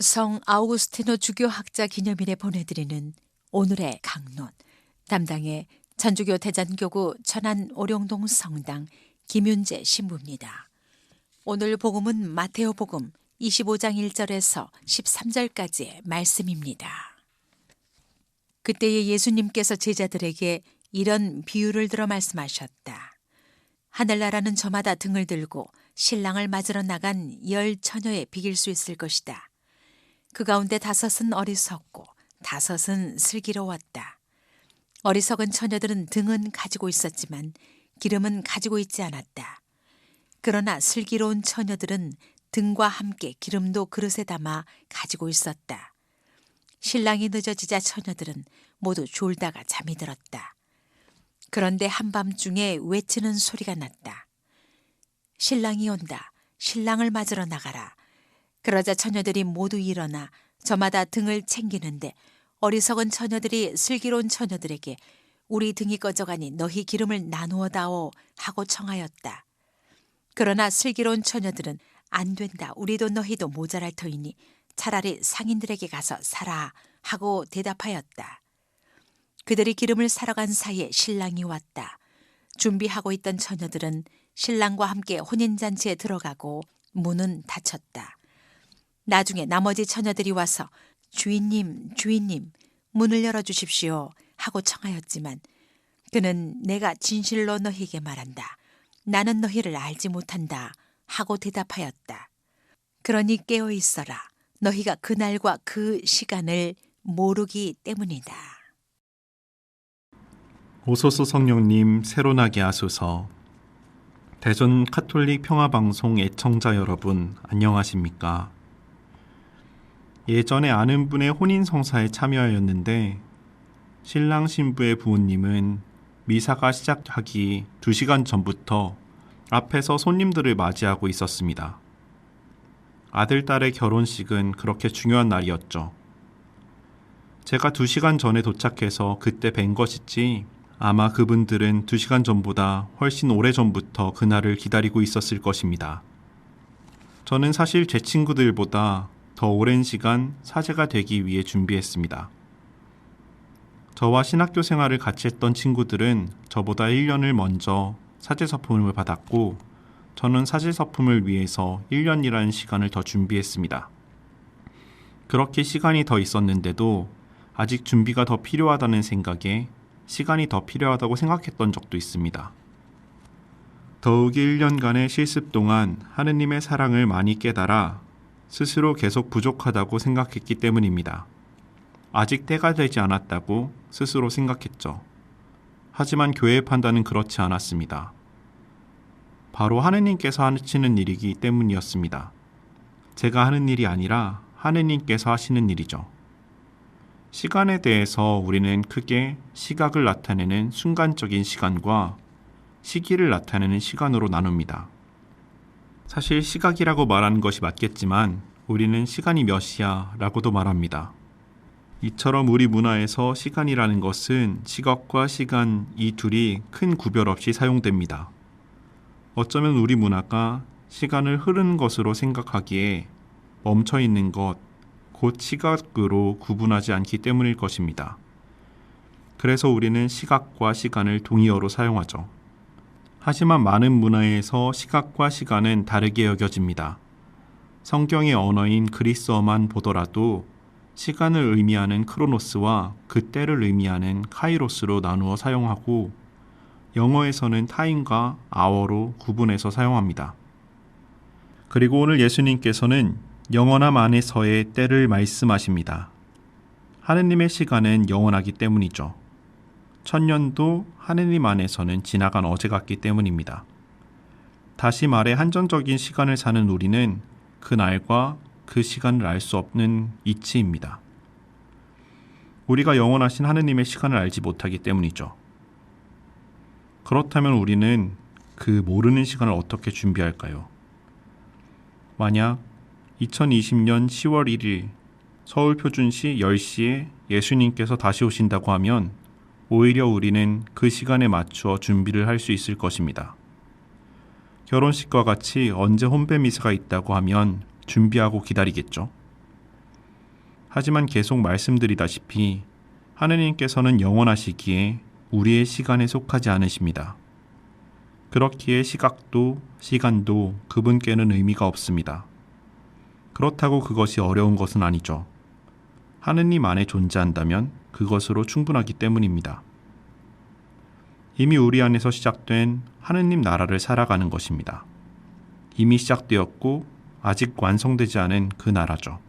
성 아우구스티노 주교학자 기념일에 보내드리는 오늘의 강론 담당의 전주교 대전교구 천안 오룡동 성당 김윤재 신부입니다. 오늘 복음은 마테오 복음 25장 1절에서 13절까지의 말씀입니다. 그때에 예수님께서 제자들에게 이런 비유를 들어 말씀하셨다. 하늘나라는 저마다 등을 들고 신랑을 맞으러 나간 열 처녀에 비길 수 있을 것이다. 그 가운데 다섯은 어리석고 다섯은 슬기로웠다. 어리석은 처녀들은 등은 가지고 있었지만 기름은 가지고 있지 않았다. 그러나 슬기로운 처녀들은 등과 함께 기름도 그릇에 담아 가지고 있었다. 신랑이 늦어지자 처녀들은 모두 졸다가 잠이 들었다. 그런데 한밤중에 외치는 소리가 났다. 신랑이 온다. 신랑을 맞으러 나가라. 그러자 처녀들이 모두 일어나 저마다 등을 챙기는데 어리석은 처녀들이 슬기로운 처녀들에게 우리 등이 꺼져가니 너희 기름을 나누어 다오 하고 청하였다. 그러나 슬기로운 처녀들은 안 된다. 우리도 너희도 모자랄 터이니 차라리 상인들에게 가서 사라 하고 대답하였다. 그들이 기름을 사러 간 사이에 신랑이 왔다. 준비하고 있던 처녀들은 신랑과 함께 혼인잔치에 들어가고 문은 닫혔다. 나중에 나머지 처녀들이 와서 주인님, 주인님, 문을 열어주십시오 하고 청하였지만 그는 내가 진실로 너희에게 말한다. 나는 너희를 알지 못한다 하고 대답하였다. 그러니 깨어 있어라. 너희가 그날과 그 시간을 모르기 때문이다. 오소서 성령님 새로나게 하소서 대전 카톨릭 평화방송 애청자 여러분 안녕하십니까? 예전에 아는 분의 혼인 성사에 참여하였는데 신랑 신부의 부모님은 미사가 시작하기 2시간 전부터 앞에서 손님들을 맞이하고 있었습니다. 아들, 딸의 결혼식은 그렇게 중요한 날이었죠. 제가 2시간 전에 도착해서 그때 뵌 것이지 아마 그분들은 2시간 전보다 훨씬 오래 전부터 그날을 기다리고 있었을 것입니다. 저는 사실 제 친구들보다 더 오랜 시간 사제가 되기 위해 준비했습니다. 저와 신학교 생활을 같이 했던 친구들은 저보다 1년을 먼저 사제 서품을 받았고 저는 사제 서품을 위해서 1년이라는 시간을 더 준비했습니다. 그렇게 시간이 더 있었는데도 아직 준비가 더 필요하다는 생각에 시간이 더 필요하다고 생각했던 적도 있습니다. 더욱이 1년간의 실습 동안 하느님의 사랑을 많이 깨달아 스스로 계속 부족하다고 생각했기 때문입니다. 아직 때가 되지 않았다고 스스로 생각했죠. 하지만 교회의 판단은 그렇지 않았습니다. 바로 하느님께서 하시는 일이기 때문이었습니다. 제가 하는 일이 아니라 하느님께서 하시는 일이죠. 시간에 대해서 우리는 크게 시각을 나타내는 순간적인 시간과 시기를 나타내는 시간으로 나눕니다. 사실 시각이라고 말하는 것이 맞겠지만 우리는 시간이 몇 시야 라고도 말합니다. 이처럼 우리 문화에서 시간이라는 것은 시각과 시간 이 둘이 큰 구별 없이 사용됩니다. 어쩌면 우리 문화가 시간을 흐르는 것으로 생각하기에 멈춰 있는 것, 곧 시각으로 구분하지 않기 때문일 것입니다. 그래서 우리는 시각과 시간을 동의어로 사용하죠. 하지만 많은 문화에서 시각과 시간은 다르게 여겨집니다. 성경의 언어인 그리스어만 보더라도 시간을 의미하는 크로노스와 그때를 의미하는 카이로스로 나누어 사용하고 영어에서는 타임과 아워로 구분해서 사용합니다. 그리고 오늘 예수님께서는 영원함 안에서의 때를 말씀하십니다. 하느님의 시간은 영원하기 때문이죠. 천년도 하느님 안에서는 지나간 어제 같기 때문입니다. 다시 말해 한정적인 시간을 사는 우리는 그 날과 그 시간을 알 수 없는 이치입니다. 우리가 영원하신 하느님의 시간을 알지 못하기 때문이죠. 그렇다면 우리는 그 모르는 시간을 어떻게 준비할까요? 만약 2020년 10월 1일 서울 표준시 10시에 예수님께서 다시 오신다고 하면 오히려 우리는 그 시간에 맞추어 준비를 할 수 있을 것입니다. 결혼식과 같이 언제 혼배 미사가 있다고 하면 준비하고 기다리겠죠. 하지만 계속 말씀드리다시피 하느님께서는 영원하시기에 우리의 시간에 속하지 않으십니다. 그렇기에 시각도 시간도 그분께는 의미가 없습니다. 그렇다고 그것이 어려운 것은 아니죠. 하느님 안에 존재한다면 그것으로 충분하기 때문입니다. 이미 우리 안에서 시작된 하느님 나라를 살아가는 것입니다. 이미 시작되었고 아직 완성되지 않은 그 나라죠.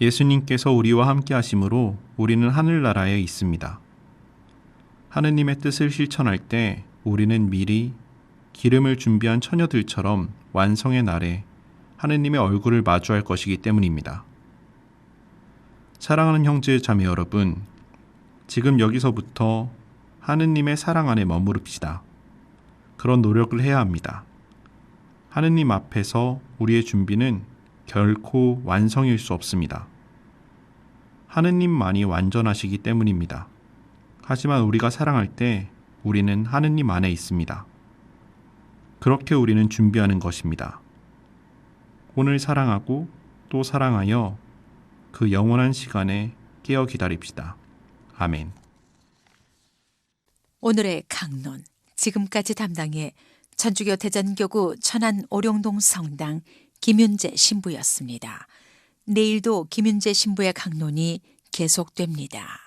예수님께서 우리와 함께 하심으로 우리는 하늘나라에 있습니다. 하느님의 뜻을 실천할 때 우리는 미리 기름을 준비한 처녀들처럼 완성의 날에 하느님의 얼굴을 마주할 것이기 때문입니다. 사랑하는 형제 자매 여러분, 지금 여기서부터 하느님의 사랑 안에 머무릅시다. 그런 노력을 해야 합니다. 하느님 앞에서 우리의 준비는 결코 완성일 수 없습니다. 하느님만이 완전하시기 때문입니다. 하지만 우리가 사랑할 때 우리는 하느님 안에 있습니다. 그렇게 우리는 준비하는 것입니다. 오늘 사랑하고 또 사랑하여 그 영원한 시간에 깨어 기다립시다. 아멘. 오늘의 강론 지금까지 담당해 천주교 대전교구 천안 오룡동 성당 김윤재 신부였습니다. 내일도 김윤재 신부의 강론이 계속됩니다.